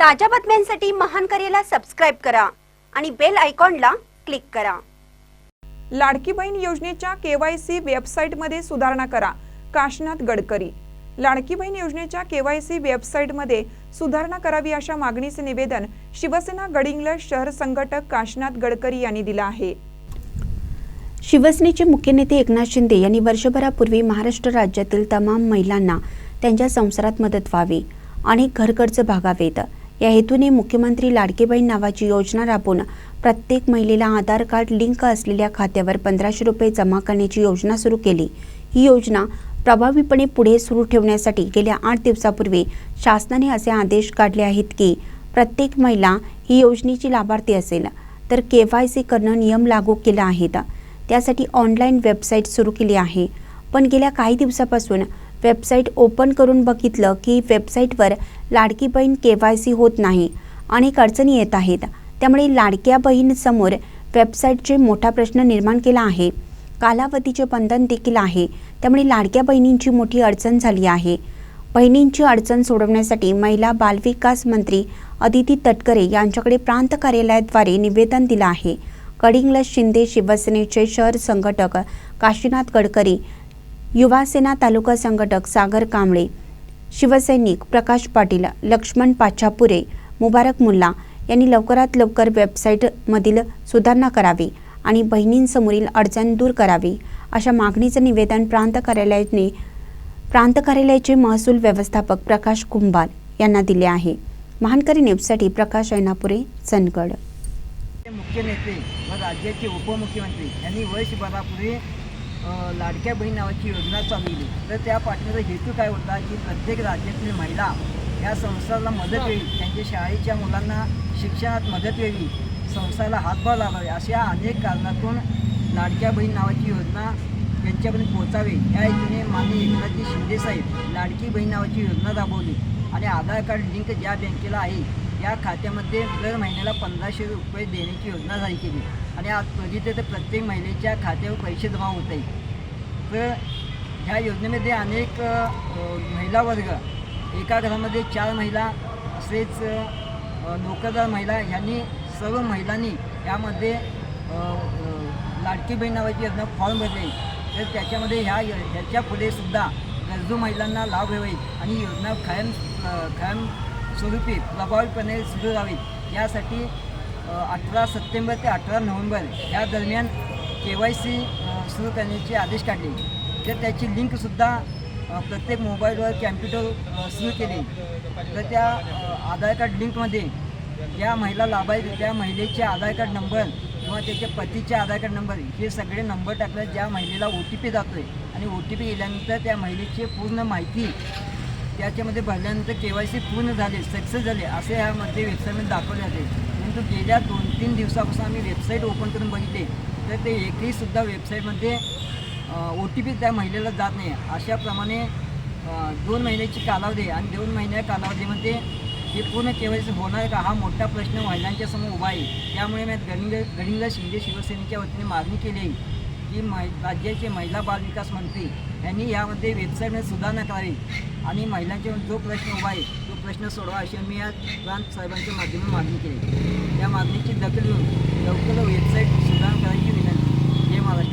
ताज्या बातम्यांसाठी महान करेला सबस्क्राईब करा आणि बेल आयकॉनला क्लिक करा. लाडकी बहीण योजनेच्या केवायसी वेबसाईटमध्ये सुधारणा करा. काशनाथ गडकरी. लाडकी बहीण योजनेच्या केवायसी वेबसाईटमध्ये सुधारणा करावी अशा मागणीचे निवेदन शिवसेना गडिंग्लज शहर संघटक काशनाथ गडकरी यांनी दिलं आहे. शिवसेनेचे मुख्य नेते एकनाथ शिंदे यांनी वर्षभरापूर्वी महाराष्ट्र राज्यातील तमाम महिलांना त्यांच्या संसारात मदत व्हावी आणि घरखर्च भागावेत. या हेतूने मुख्यमंत्री लाडकी बहीण नावाची योजना राबवून प्रत्येक महिलेला आधार कार्ड लिंक असलेल्या खात्यावर पंधराशे रुपये जमा करण्याची योजना सुरू केली. ही योजना प्रभावीपणे पुढे सुरू ठेवण्यासाठी गेल्या आठ दिवसापूर्वी शासनाने असे आदेश काढले आहेत की प्रत्येक महिला ही योजनेची लाभार्थी असेल तर के वाय सी करणं नियम लागू केला आहेत त्यासाठी ऑनलाईन वेबसाईट सुरू केली आहे. पण गेल्या काही दिवसापासून वेबसाईट ओपन करून बघितलं की वेबसाईटवर लाडकी बहीण के वाय सी होत नाही अनेक अडचणी येत आहेत. त्यामुळे लाडक्या बहीणसमोर वेबसाईटचे मोठा प्रश्न निर्माण केला आहे. कालावधीचे बंधन देखील आहे. त्यामुळे लाडक्या बहिणींची मोठी अडचण झाली आहे. बहिणींची अडचण सोडवण्यासाठी महिला बालविकास मंत्री अदिती तटकरे यांच्याकडे प्रांत कार्यालयाद्वारे निवेदन दिलं आहे. कडिंगलज शिंदे शिवसेनेचे शहर संघटक काशीनाथ गडकरी युवासेना तालुका संघटक सागर कांबळे शिवसैनिक प्रकाश पाटील लक्ष्मण पाछापुरे मुबारक मुल्ला यांनी लवकरात लवकर वेबसाईटमधील सुधारणा करावी आणि बहिणींसमोरील अडचण दूर करावी अशा मागणीचं निवेदन प्रांत कार्यालयाने प्रांत कार्यालयाचे महसूल व्यवस्थापक प्रकाश कुंभार यांना दिले आहे. महानकरी न्यूजसाठी प्रकाश ऐनापुरे चंदगड. मुख्य नेते व राज्याचे उपमुख्यमंत्री यांनी वर्षभरापूर्वी लाडक्या बहीण नावाची योजना चालवली तर त्या पाठीमागचा हेतू काय होता की प्रत्येक राज्यातील महिला या संस्थाला मदत होईल त्यांच्या शाळेच्या मुलांना शिक्षणात मदत व्हावी संस्थाला हातभार लावावे अशा अनेक कारणातून लाडक्या बहीण नावाची योजना त्यांच्यापर्यंत पोहोचावी. या हेतूने माननीय एकनाथजी शिंदेसाहेब लाडकी बहीण नावाची योजना राबवली. आणि आधार कार्ड लिंक ज्या बँकेला आहे या खात्यामध्ये दर महिन्याला पंधराशे रुपये देण्याची योजना जाहीर केली. आणि आज त्वरित तर प्रत्येक महिलेच्या खात्यावर पैसे जमा होत आहे तर ह्या योजनेमध्ये अनेक महिला वर्ग एका घरामध्ये चार महिला तसेच नोकरदार महिला ह्यांनी सर्व महिलांनी यामध्ये लाडकी बहीण नावाची योजना फॉर्म भरले. तर त्याच्यामध्ये ह्या ह्याच्या पुढे सुद्धा गरजू महिलांना लाभ व्हावेत आणि योजना कायम कायम स्वरूपी प्रभावीपणे सुरू राहावीत यासाठी अठरा सप्टेंबर ते अठरा नोव्हेंबर या दरम्यान के वाय सी सुरू करण्याचे आदेश काढले. तर त्याची लिंकसुद्धा प्रत्येक मोबाईलवर कॅम्प्युटर सुरू केले तर त्या आधार कार्ड लिंकमध्ये ज्या महिला लाभायचे त्या महिलेचे आधार कार्ड नंबर किंवा त्याच्या पतीचे आधार कार्ड नंबर हे सगळे नंबर टाकले ज्या महिलेला ओ टी पी जातो आहे आणि ओ टी पी गेल्यानंतर त्या महिलेची पूर्ण माहिती त्याच्यामध्ये भरल्यानंतर के वाय सी पूर्ण झाले सक्सेस झाले असे ह्यामध्ये वेबसाईटमध्ये दाखवले जाते परंतु गेल्या दोन तीन दिवसापासून आम्ही वेबसाईट ओपन करून बघितले. तर ते एकहीसुद्धा वेबसाईटमध्ये ओ टी पी त्या महिलेला जात नाही. अशाप्रमाणे दोन महिन्याची कालावधी आणि दोन महिन्या कालावधीमध्ये हे पूर्ण के वाय सी होणार का हा मोठा प्रश्न महिलांच्या समोर उभा आहे. त्यामुळे मी गणिंग गणिंग शिंदे शिवसेनेच्या वतीने मागणी केली आहे. जी मै राज्याचे महिला बाल विकास मंत्री यांनी यामध्ये वेबसाईटमध्ये सुधारणा करावी आणि महिलांचे जो प्रश्न उभा आहे तो प्रश्न सोडवा अशी मी आज प्रांत साहेबांच्या माध्यमातून मागणी केली. त्या मागणीची दखल घेऊन लवकर वेबसाईट सुधारणा करावी